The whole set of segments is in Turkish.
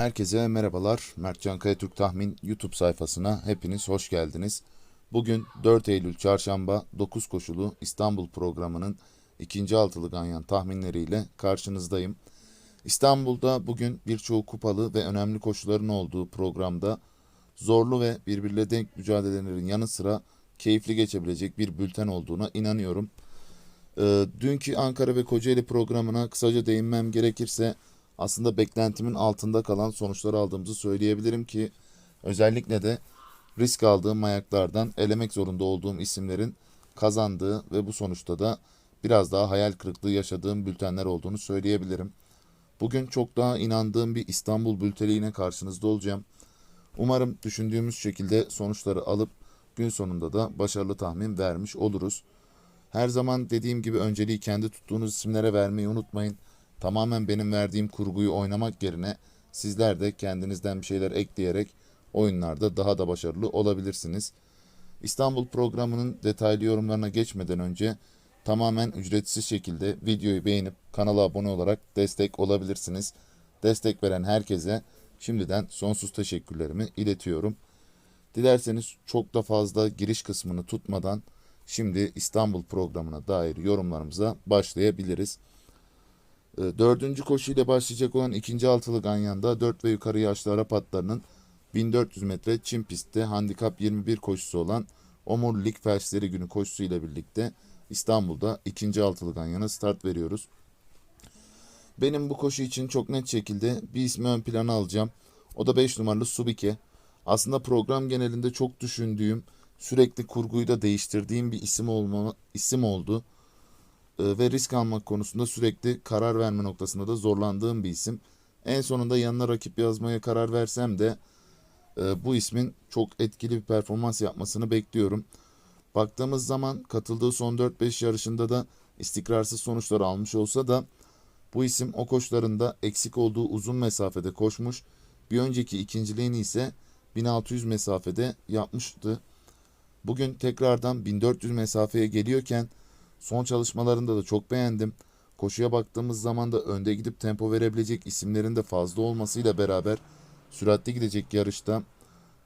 Herkese merhabalar. Mertcan Kayatürk Tahmin YouTube sayfasına hepiniz hoş geldiniz. Bugün 4 Eylül Çarşamba 9 koşulu İstanbul programının ikinci altılı ganyan tahminleriyle karşınızdayım. İstanbul'da bugün birçoğu kupalı ve önemli koşuların olduğu programda zorlu ve birbirle denk mücadelelerin yanı sıra keyifli geçebilecek bir bülten olduğuna inanıyorum. Ee, dünkü Ankara ve Kocaeli programına kısaca değinmem gerekirse aslında beklentimin altında kalan sonuçlar aldığımızı söyleyebilirim ki özellikle de risk aldığım ayaklardan elemek zorunda olduğum isimlerin kazandığı ve bu sonuçta da biraz daha hayal kırıklığı yaşadığım bültenler olduğunu söyleyebilirim. Bugün çok daha inandığım bir İstanbul bülteniyle karşınızda olacağım. Umarım düşündüğümüz şekilde sonuçları alıp gün sonunda da başarılı tahmin vermiş oluruz. Her zaman dediğim gibi önceliği kendi tuttuğunuz isimlere vermeyi unutmayın. Tamamen benim verdiğim kurguyu oynamak yerine sizler de kendinizden bir şeyler ekleyerek oyunlarda daha da başarılı olabilirsiniz. İstanbul programının detaylı yorumlarına geçmeden önce tamamen ücretsiz şekilde videoyu beğenip kanala abone olarak destek olabilirsiniz. Destek veren herkese şimdiden sonsuz teşekkürlerimi iletiyorum. Dilerseniz çok da fazla giriş kısmını tutmadan şimdi İstanbul programına dair yorumlarımıza başlayabiliriz. E, Dördüncü koşuyla başlayacak olan ikinci altılı Ganyan'da 4 ve yukarı yaşlı Arap atlarının 1400 metre çim pistte handikap 21 koşusu olan Omur Lig Felçleri Günü koşusu ile birlikte İstanbul'da ikinci altılı Ganyan'a start veriyoruz. Benim bu koşu için çok net şekilde bir ismi ön plana alacağım. O da 5 numaralı Subike. Aslında program genelinde çok düşündüğüm, sürekli kurguyu da değiştirdiğim bir isim olma isim oldu. Ee, ve risk almak konusunda sürekli karar verme noktasında da zorlandığım bir isim. En sonunda yanına rakip yazmaya karar versem de e, bu ismin çok etkili bir performans yapmasını bekliyorum. Baktığımız zaman katıldığı son 4-5 yarışında da istikrarsız sonuçlar almış olsa da bu isim o koşularında eksik olduğu uzun mesafede koşmuş. Bir önceki ikinciliğini ise 1600 mesafede yapmıştı. Bugün tekrardan 1400 mesafeye geliyorken son çalışmalarında da çok beğendim. Koşuya baktığımız zaman da önde gidip tempo verebilecek isimlerin de fazla olmasıyla beraber süratli gidecek yarışta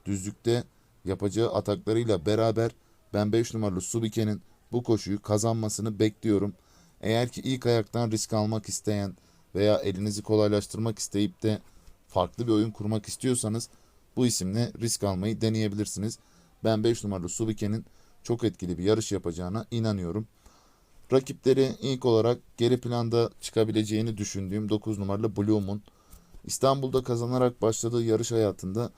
düzlükte yapacağı ataklarıyla beraber ben 5 numaralı Subike'nin bu koşuyu kazanmasını bekliyorum. Eğer ki ilk ayaktan risk almak isteyen veya elinizi kolaylaştırmak isteyip de farklı bir oyun kurmak istiyorsanız bu isimle risk almayı deneyebilirsiniz. Ben 5 numaralı Subike'nin çok etkili bir yarış yapacağına inanıyorum. Rakipleri ilk olarak geri planda çıkabileceğini düşündüğüm 9 numaralı Bloom'un İstanbul'da kazanarak başladığı yarış hayatında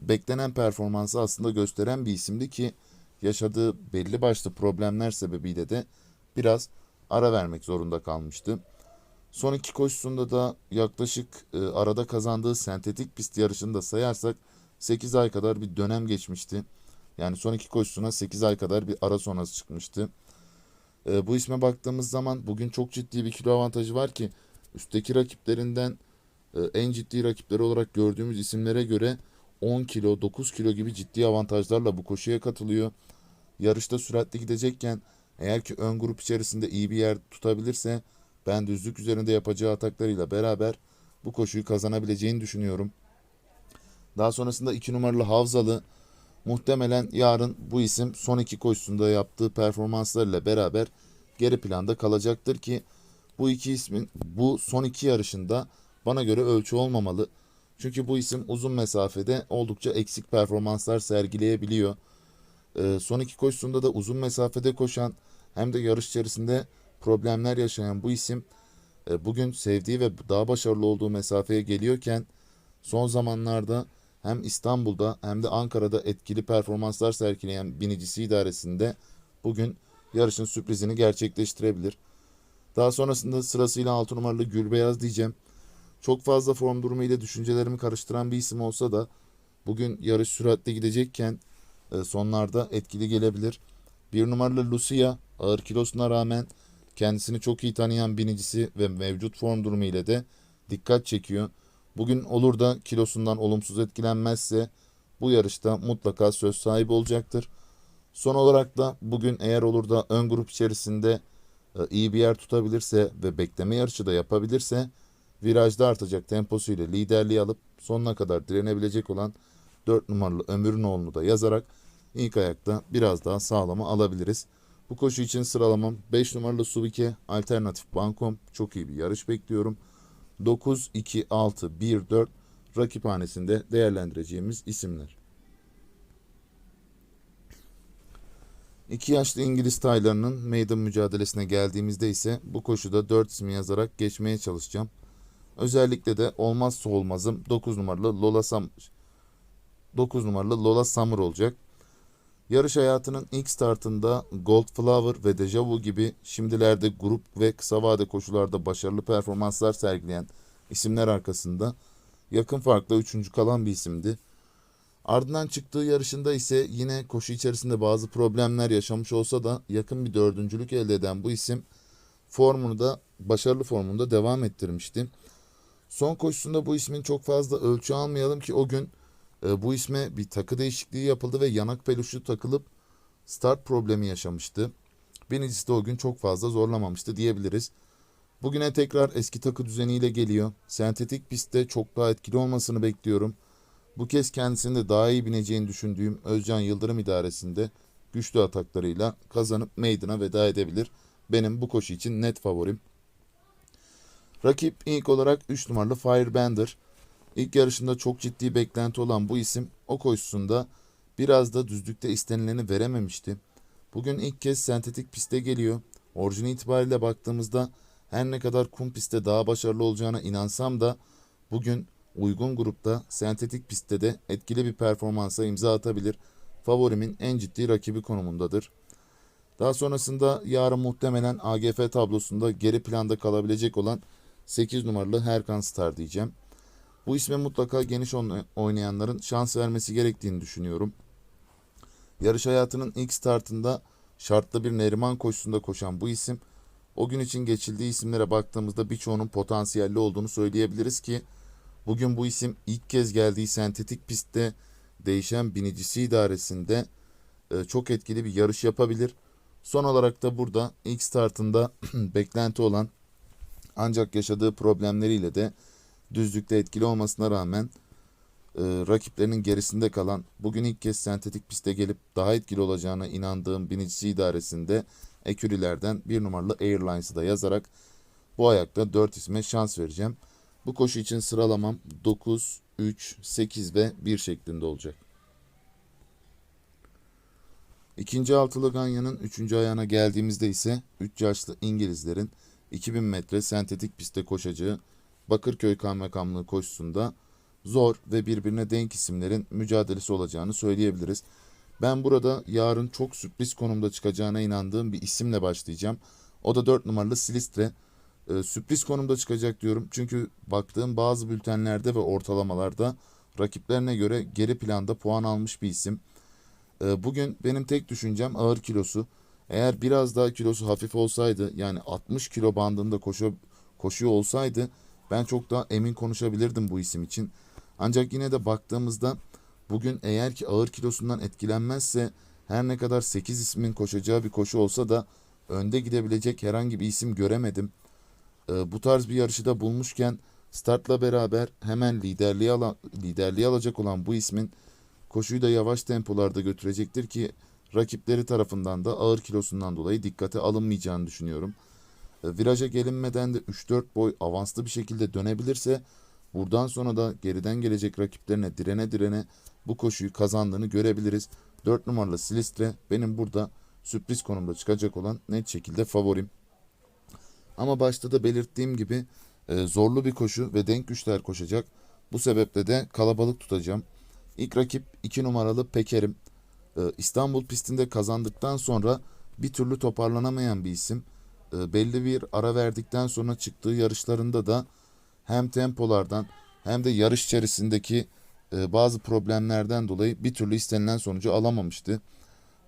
beklenen performansı aslında gösteren bir isimdi ki yaşadığı belli başlı problemler sebebiyle de biraz ara vermek zorunda kalmıştı. Son iki koşusunda da yaklaşık e, arada kazandığı sentetik pist yarışını da sayarsak 8 ay kadar bir dönem geçmişti. Yani son iki koşusuna 8 ay kadar bir ara sonrası çıkmıştı. E, bu isme baktığımız zaman bugün çok ciddi bir kilo avantajı var ki üstteki rakiplerinden e, en ciddi rakipleri olarak gördüğümüz isimlere göre 10 kilo 9 kilo gibi ciddi avantajlarla bu koşuya katılıyor. Yarışta süratli gidecekken eğer ki ön grup içerisinde iyi bir yer tutabilirse ben düzlük üzerinde yapacağı ataklarıyla beraber bu koşuyu kazanabileceğini düşünüyorum. Daha sonrasında 2 numaralı Havzalı muhtemelen yarın bu isim son iki koşusunda yaptığı performanslarıyla beraber geri planda kalacaktır ki bu iki ismin bu son iki yarışında bana göre ölçü olmamalı. Çünkü bu isim uzun mesafede oldukça eksik performanslar sergileyebiliyor. Ee, son iki koşusunda da uzun mesafede koşan hem de yarış içerisinde problemler yaşayan bu isim e, bugün sevdiği ve daha başarılı olduğu mesafeye geliyorken son zamanlarda hem İstanbul'da hem de Ankara'da etkili performanslar sergileyen binicisi idaresinde bugün yarışın sürprizini gerçekleştirebilir. Daha sonrasında sırasıyla 6 numaralı Gülbeyaz diyeceğim. Çok fazla form durumu ile düşüncelerimi karıştıran bir isim olsa da bugün yarış süratli gidecekken e, sonlarda etkili gelebilir. Bir numaralı Lucia ağır kilosuna rağmen kendisini çok iyi tanıyan binicisi ve mevcut form durumu ile de dikkat çekiyor. Bugün olur da kilosundan olumsuz etkilenmezse bu yarışta mutlaka söz sahibi olacaktır. Son olarak da bugün eğer olur da ön grup içerisinde e, iyi bir yer tutabilirse ve bekleme yarışı da yapabilirse virajda artacak temposuyla liderliği alıp sonuna kadar direnebilecek olan 4 numaralı Ömürnoğlu'nu da yazarak ilk ayakta biraz daha sağlama alabiliriz. Bu koşu için sıralamam 5 numaralı Subike, alternatif Bankom çok iyi bir yarış bekliyorum. 9, 2, 6, 1, 4 rakiphanesinde değerlendireceğimiz isimler. İki yaşlı İngiliz taylarının meydan mücadelesine geldiğimizde ise bu koşuda 4 ismi yazarak geçmeye çalışacağım. Özellikle de olmazsa olmazım 9 numaralı Lola Sam 9 numaralı Lola Summer olacak. Yarış hayatının ilk startında Gold Flower ve Deja Vu gibi şimdilerde grup ve kısa vade koşularda başarılı performanslar sergileyen isimler arkasında yakın farkla üçüncü kalan bir isimdi. Ardından çıktığı yarışında ise yine koşu içerisinde bazı problemler yaşamış olsa da yakın bir dördüncülük elde eden bu isim formunu da başarılı formunda devam ettirmişti. Son koşusunda bu ismin çok fazla ölçü almayalım ki o gün e, bu isme bir takı değişikliği yapıldı ve yanak peluşu takılıp start problemi yaşamıştı. Birincisi de o gün çok fazla zorlamamıştı diyebiliriz. Bugüne tekrar eski takı düzeniyle geliyor. Sentetik pistte çok daha etkili olmasını bekliyorum. Bu kez kendisini de daha iyi bineceğini düşündüğüm Özcan Yıldırım idaresinde güçlü ataklarıyla kazanıp meydana veda edebilir. Benim bu koşu için net favorim. Rakip ilk olarak 3 numaralı Firebender. İlk yarışında çok ciddi beklenti olan bu isim o koşusunda biraz da düzlükte istenileni verememişti. Bugün ilk kez sentetik piste geliyor. Orijini itibariyle baktığımızda her ne kadar kum pistte daha başarılı olacağına inansam da bugün uygun grupta sentetik pistte de etkili bir performansa imza atabilir. Favorimin en ciddi rakibi konumundadır. Daha sonrasında yarın muhtemelen AGF tablosunda geri planda kalabilecek olan 8 numaralı Herkan Star diyeceğim. Bu isme mutlaka geniş oynayanların şans vermesi gerektiğini düşünüyorum. Yarış hayatının ilk startında şartlı bir Neriman koşusunda koşan bu isim, o gün için geçildiği isimlere baktığımızda birçoğunun potansiyelli olduğunu söyleyebiliriz ki bugün bu isim ilk kez geldiği sentetik pistte değişen binicisi idaresinde e, çok etkili bir yarış yapabilir. Son olarak da burada ilk startında beklenti olan ancak yaşadığı problemleriyle de düzlükte etkili olmasına rağmen e, rakiplerinin gerisinde kalan bugün ilk kez sentetik piste gelip daha etkili olacağına inandığım binicisi idaresinde ekürilerden bir numaralı Airlines'ı da yazarak bu ayakta 4 isme şans vereceğim. Bu koşu için sıralamam 9, 3, 8 ve 1 şeklinde olacak. İkinci altılı Ganya'nın 3. ayağına geldiğimizde ise 3 yaşlı İngilizlerin 2000 metre sentetik pistte koşacağı Bakırköy Kaymakamlığı koşusunda zor ve birbirine denk isimlerin mücadelesi olacağını söyleyebiliriz. Ben burada yarın çok sürpriz konumda çıkacağına inandığım bir isimle başlayacağım. O da 4 numaralı Silistre. Ee, sürpriz konumda çıkacak diyorum. Çünkü baktığım bazı bültenlerde ve ortalamalarda rakiplerine göre geri planda puan almış bir isim. Ee, bugün benim tek düşüncem ağır kilosu. Eğer biraz daha kilosu hafif olsaydı yani 60 kilo bandında koşu, koşuyor olsaydı ben çok daha emin konuşabilirdim bu isim için. Ancak yine de baktığımızda bugün eğer ki ağır kilosundan etkilenmezse her ne kadar 8 ismin koşacağı bir koşu olsa da önde gidebilecek herhangi bir isim göremedim. Ee, bu tarz bir yarışı da bulmuşken startla beraber hemen liderliği, ala, liderliği alacak olan bu ismin koşuyu da yavaş tempolarda götürecektir ki rakipleri tarafından da ağır kilosundan dolayı dikkate alınmayacağını düşünüyorum. E, viraja gelinmeden de 3-4 boy avanslı bir şekilde dönebilirse buradan sonra da geriden gelecek rakiplerine direne direne bu koşuyu kazandığını görebiliriz. 4 numaralı Silistre benim burada sürpriz konumda çıkacak olan net şekilde favorim. Ama başta da belirttiğim gibi e, zorlu bir koşu ve denk güçler koşacak. Bu sebeple de kalabalık tutacağım. İlk rakip 2 numaralı Pekerim. E, İstanbul pistinde kazandıktan sonra bir türlü toparlanamayan bir isim. E, belli bir ara verdikten sonra çıktığı yarışlarında da hem tempolardan hem de yarış içerisindeki e, bazı problemlerden dolayı bir türlü istenilen sonucu alamamıştı.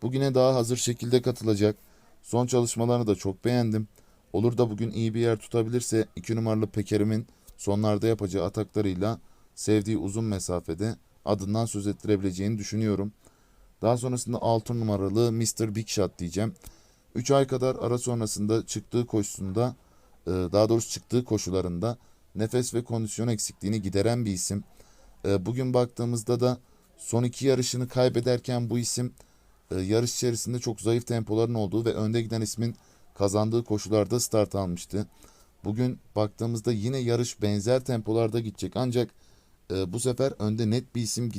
Bugüne daha hazır şekilde katılacak. Son çalışmalarını da çok beğendim. Olur da bugün iyi bir yer tutabilirse 2 numaralı Peker'imin sonlarda yapacağı ataklarıyla sevdiği uzun mesafede adından söz ettirebileceğini düşünüyorum. Daha sonrasında 6 numaralı Mr. Big Shot diyeceğim. 3 ay kadar ara sonrasında çıktığı koşusunda e, daha doğrusu çıktığı koşularında nefes ve kondisyon eksikliğini gideren bir isim. E, bugün baktığımızda da son iki yarışını kaybederken bu isim e, yarış içerisinde çok zayıf tempoların olduğu ve önde giden ismin kazandığı koşularda start almıştı. Bugün baktığımızda yine yarış benzer tempolarda gidecek ancak bu sefer önde net bir isim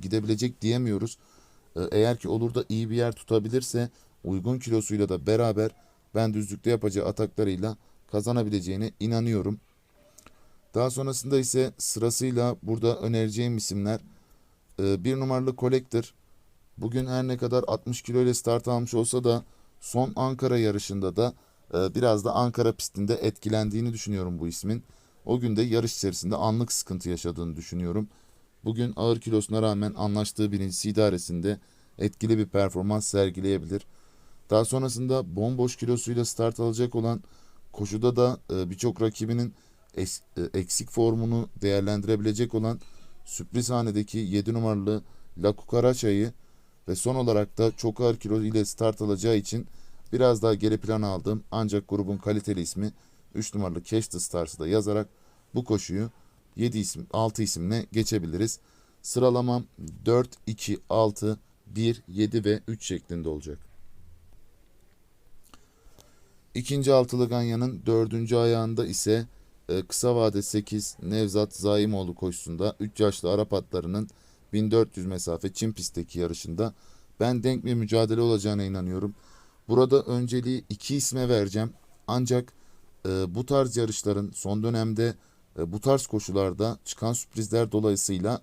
gidebilecek diyemiyoruz. Eğer ki olur da iyi bir yer tutabilirse uygun kilosuyla da beraber ben düzlükte yapacağı ataklarıyla kazanabileceğine inanıyorum. Daha sonrasında ise sırasıyla burada önereceğim isimler e, bir numaralı Collector. Bugün her ne kadar 60 kilo ile start almış olsa da son Ankara yarışında da e, biraz da Ankara pistinde etkilendiğini düşünüyorum bu ismin. O gün de yarış içerisinde anlık sıkıntı yaşadığını düşünüyorum. Bugün ağır kilosuna rağmen anlaştığı birincisi idaresinde etkili bir performans sergileyebilir. Daha sonrasında bomboş kilosuyla start alacak olan koşuda da e, birçok rakibinin e, eksik formunu değerlendirebilecek olan sürpriz hanedeki 7 numaralı La Cucaracha'yı ve son olarak da çok ağır kilo ile start alacağı için biraz daha geri plana aldığım ancak grubun kaliteli ismi 3 numaralı Cash the Stars'ı da yazarak bu koşuyu 7 isim 6 isimle geçebiliriz. Sıralamam 4 2 6 1 7 ve 3 şeklinde olacak. İkinci altılı Ganyan'ın dördüncü ayağında ise e, kısa vade 8 Nevzat Zaimoğlu koşusunda 3 yaşlı Arap atlarının 1400 mesafe Çin pistteki yarışında ben denk bir mücadele olacağına inanıyorum. Burada önceliği iki isme vereceğim. Ancak e, bu tarz yarışların son dönemde e, bu tarz koşularda çıkan sürprizler dolayısıyla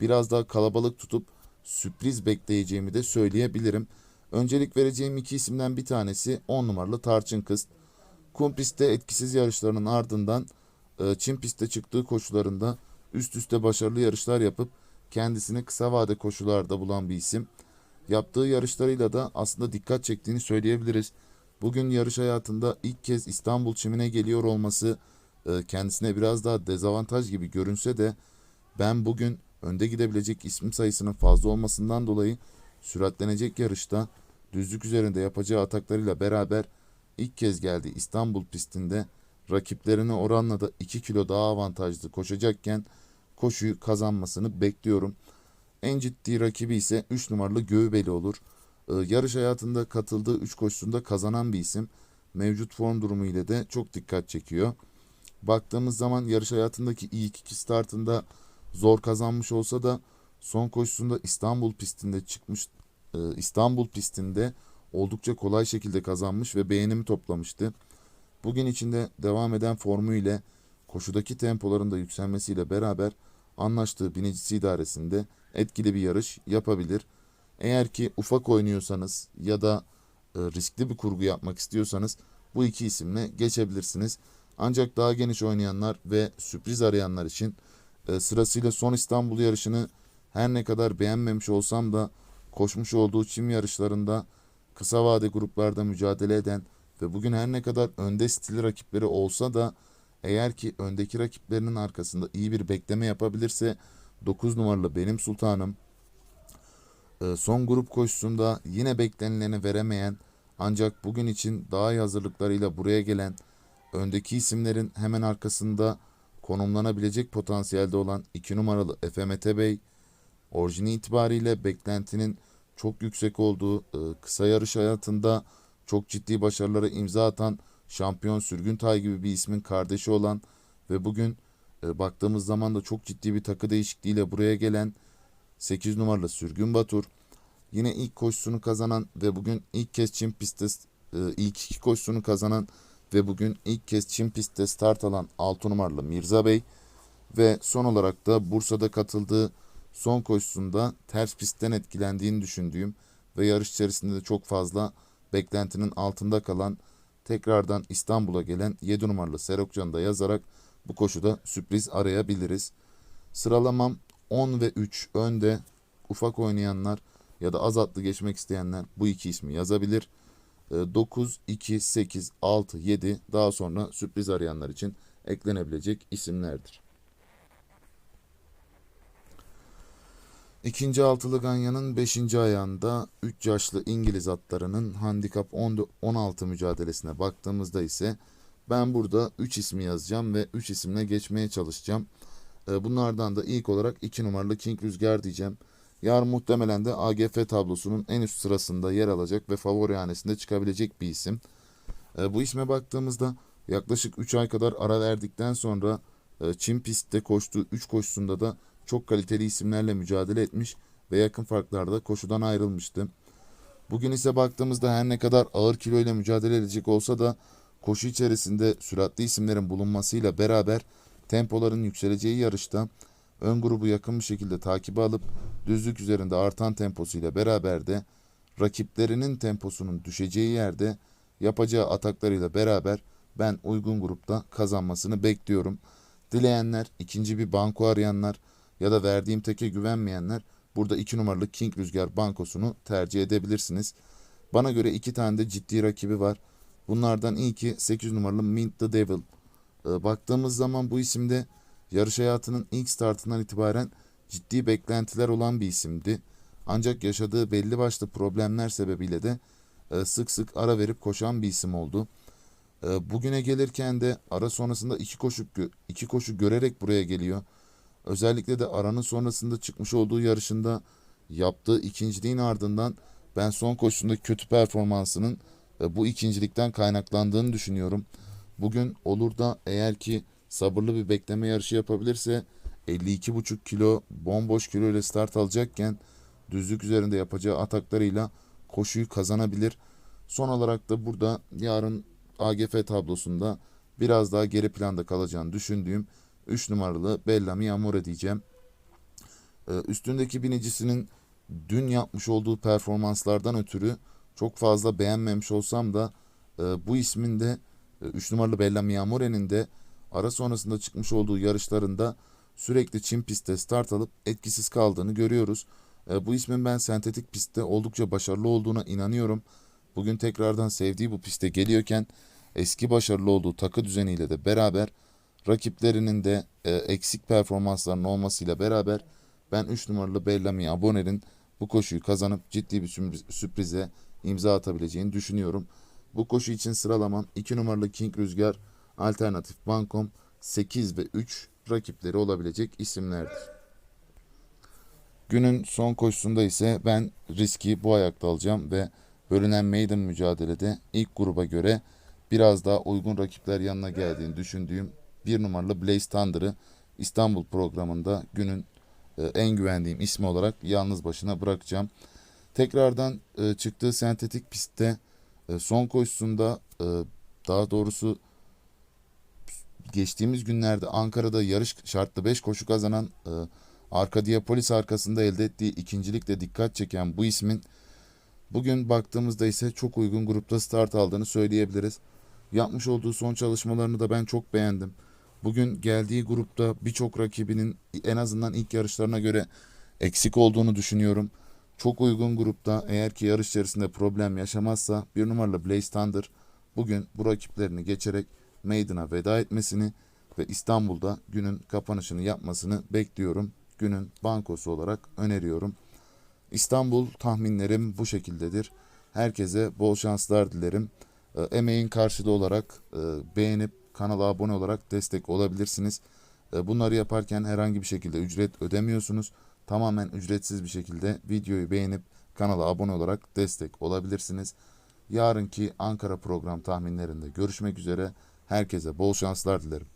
biraz daha kalabalık tutup sürpriz bekleyeceğimi de söyleyebilirim. Öncelik vereceğim iki isimden bir tanesi 10 numaralı Tarçın Kız. Kum pistte etkisiz yarışlarının ardından e, Çin pistte çıktığı koşularında üst üste başarılı yarışlar yapıp kendisini kısa vade koşularda bulan bir isim. Yaptığı yarışlarıyla da aslında dikkat çektiğini söyleyebiliriz. Bugün yarış hayatında ilk kez İstanbul çimine geliyor olması e, kendisine biraz daha dezavantaj gibi görünse de ben bugün önde gidebilecek isim sayısının fazla olmasından dolayı süratlenecek yarışta düzlük üzerinde yapacağı ataklarıyla beraber ilk kez geldi İstanbul pistinde rakiplerine oranla da 2 kilo daha avantajlı koşacakken koşuyu kazanmasını bekliyorum. En ciddi rakibi ise 3 numaralı Göğübeli olur. Ee, yarış hayatında katıldığı 3 koşusunda kazanan bir isim. Mevcut form durumu ile de çok dikkat çekiyor. Baktığımız zaman yarış hayatındaki ilk iki startında zor kazanmış olsa da son koşusunda İstanbul pistinde çıkmış e, İstanbul pistinde oldukça kolay şekilde kazanmış ve beğenimi toplamıştı. Bugün içinde devam eden formu ile koşudaki tempoların da yükselmesiyle beraber anlaştığı binicisi idaresinde etkili bir yarış yapabilir. Eğer ki ufak oynuyorsanız ya da e, riskli bir kurgu yapmak istiyorsanız bu iki isimle geçebilirsiniz. Ancak daha geniş oynayanlar ve sürpriz arayanlar için e, sırasıyla son İstanbul yarışını her ne kadar beğenmemiş olsam da koşmuş olduğu çim yarışlarında kısa vade gruplarda mücadele eden ve bugün her ne kadar önde stili rakipleri olsa da eğer ki öndeki rakiplerinin arkasında iyi bir bekleme yapabilirse 9 numaralı benim sultanım e, son grup koşusunda yine beklenileni veremeyen ancak bugün için daha iyi hazırlıklarıyla buraya gelen öndeki isimlerin hemen arkasında konumlanabilecek potansiyelde olan 2 numaralı Efe Mete Bey orijini itibariyle beklentinin çok yüksek olduğu e, kısa yarış hayatında çok ciddi başarılara imza atan şampiyon Sürgüntay gibi bir ismin kardeşi olan ve bugün e, baktığımız zaman da çok ciddi bir takı değişikliğiyle buraya gelen 8 numaralı Sürgün Batur yine ilk koşusunu kazanan ve bugün ilk kez Çin pistte e, ilk iki koşusunu kazanan ve bugün ilk kez Çin pistte start alan 6 numaralı Mirza Bey ve son olarak da Bursa'da katıldığı son koşusunda ters pistten etkilendiğini düşündüğüm ve yarış içerisinde de çok fazla beklentinin altında kalan tekrardan İstanbul'a gelen 7 numaralı Serokcan'ı da yazarak bu koşuda sürpriz arayabiliriz. Sıralamam 10 ve 3 önde ufak oynayanlar ya da az atlı geçmek isteyenler bu iki ismi yazabilir. E, 9, 2, 8, 6, 7 daha sonra sürpriz arayanlar için eklenebilecek isimlerdir. İkinci altılı Ganyan'ın 5. ayağında 3 yaşlı İngiliz atlarının handikap 10 16 mücadelesine baktığımızda ise Ben burada 3 ismi yazacağım ve 3 isimle geçmeye çalışacağım. Ee, Bunlardan da ilk olarak 2 numaralı King Rüzgar diyeceğim. Yarın muhtemelen de AGF tablosunun en üst sırasında yer alacak ve favori hanesinde çıkabilecek bir isim. Ee, Bu isme baktığımızda yaklaşık 3 ay kadar ara verdikten sonra e, Çin pistte koştuğu 3 koşusunda da çok kaliteli isimlerle mücadele etmiş ve yakın farklarda koşudan ayrılmıştı. Bugün ise baktığımızda her ne kadar ağır kilo ile mücadele edecek olsa da koşu içerisinde süratli isimlerin bulunmasıyla beraber tempoların yükseleceği yarışta ön grubu yakın bir şekilde takibe alıp düzlük üzerinde artan temposuyla beraber de rakiplerinin temposunun düşeceği yerde yapacağı ataklarıyla beraber ben uygun grupta kazanmasını bekliyorum. Dileyenler, ikinci bir banko arayanlar ya da verdiğim teke güvenmeyenler burada 2 numaralı King Rüzgar bankosunu tercih edebilirsiniz. Bana göre iki tane de ciddi rakibi var. Bunlardan ilki 8 numaralı Mint the Devil. Ee, baktığımız zaman bu isimde yarış hayatının ilk startından itibaren ciddi beklentiler olan bir isimdi. Ancak yaşadığı belli başlı problemler sebebiyle de e, sık sık ara verip koşan bir isim oldu. E, Bugüne gelirken de ara sonrasında iki koşu iki koşu görerek buraya geliyor. Özellikle de aranın sonrasında çıkmış olduğu yarışında yaptığı ikinciliğin ardından ben son koşusunda kötü performansının e, bu ikincilikten kaynaklandığını düşünüyorum. Bugün olur da eğer ki sabırlı bir bekleme yarışı yapabilirse 52,5 kilo bomboş kilo ile start alacakken düzlük üzerinde yapacağı ataklarıyla koşuyu kazanabilir. Son olarak da burada yarın AGF tablosunda biraz daha geri planda kalacağını düşündüğüm 3 numaralı Bellamy Amore diyeceğim. Ee, Üstündeki binicisinin dün yapmış olduğu performanslardan ötürü çok fazla beğenmemiş olsam da e, bu ismin de 3 numaralı Bellamy Amore'nin de ara sonrasında çıkmış olduğu yarışlarında sürekli çim pistte start alıp etkisiz kaldığını görüyoruz. E, bu ismin ben sentetik pistte oldukça başarılı olduğuna inanıyorum. Bugün tekrardan sevdiği bu piste geliyorken eski başarılı olduğu takı düzeniyle de beraber rakiplerinin de e, eksik performanslarının olmasıyla beraber ben 3 numaralı Bellamy Aboner'in bu koşuyu kazanıp ciddi bir sürpriz- sürprize imza atabileceğini düşünüyorum. Bu koşu için sıralamam 2 numaralı King Rüzgar, Alternatif Bankom 8 ve 3 rakipleri olabilecek isimlerdir. Günün son koşusunda ise ben riski bu ayakta alacağım ve bölünen maiden mücadelede ilk gruba göre biraz daha uygun rakipler yanına geldiğini düşündüğüm bir numaralı Blaze Thunder'ı İstanbul programında günün e, en güvendiğim ismi olarak yalnız başına bırakacağım. Tekrardan e, çıktığı sentetik pistte e, son koşusunda daha doğrusu geçtiğimiz günlerde Ankara'da yarış şartlı 5 koşu kazanan e, Arkadia Polis arkasında elde ettiği ikincilikle dikkat çeken bu ismin bugün baktığımızda ise çok uygun grupta start aldığını söyleyebiliriz. Yapmış olduğu son çalışmalarını da ben çok beğendim. Bugün geldiği grupta birçok rakibinin en azından ilk yarışlarına göre eksik olduğunu düşünüyorum. Çok uygun grupta eğer ki yarış içerisinde problem yaşamazsa bir numaralı Blaze Thunder bugün bu rakiplerini geçerek Maiden'a veda etmesini ve İstanbul'da günün kapanışını yapmasını bekliyorum. Günün bankosu olarak öneriyorum. İstanbul tahminlerim bu şekildedir. Herkese bol şanslar dilerim. Emeğin karşılığı olarak beğenip kanala abone olarak destek olabilirsiniz. E, Bunları yaparken herhangi bir şekilde ücret ödemiyorsunuz. Tamamen ücretsiz bir şekilde videoyu beğenip kanala abone olarak destek olabilirsiniz. Yarınki Ankara program tahminlerinde görüşmek üzere. Herkese bol şanslar dilerim.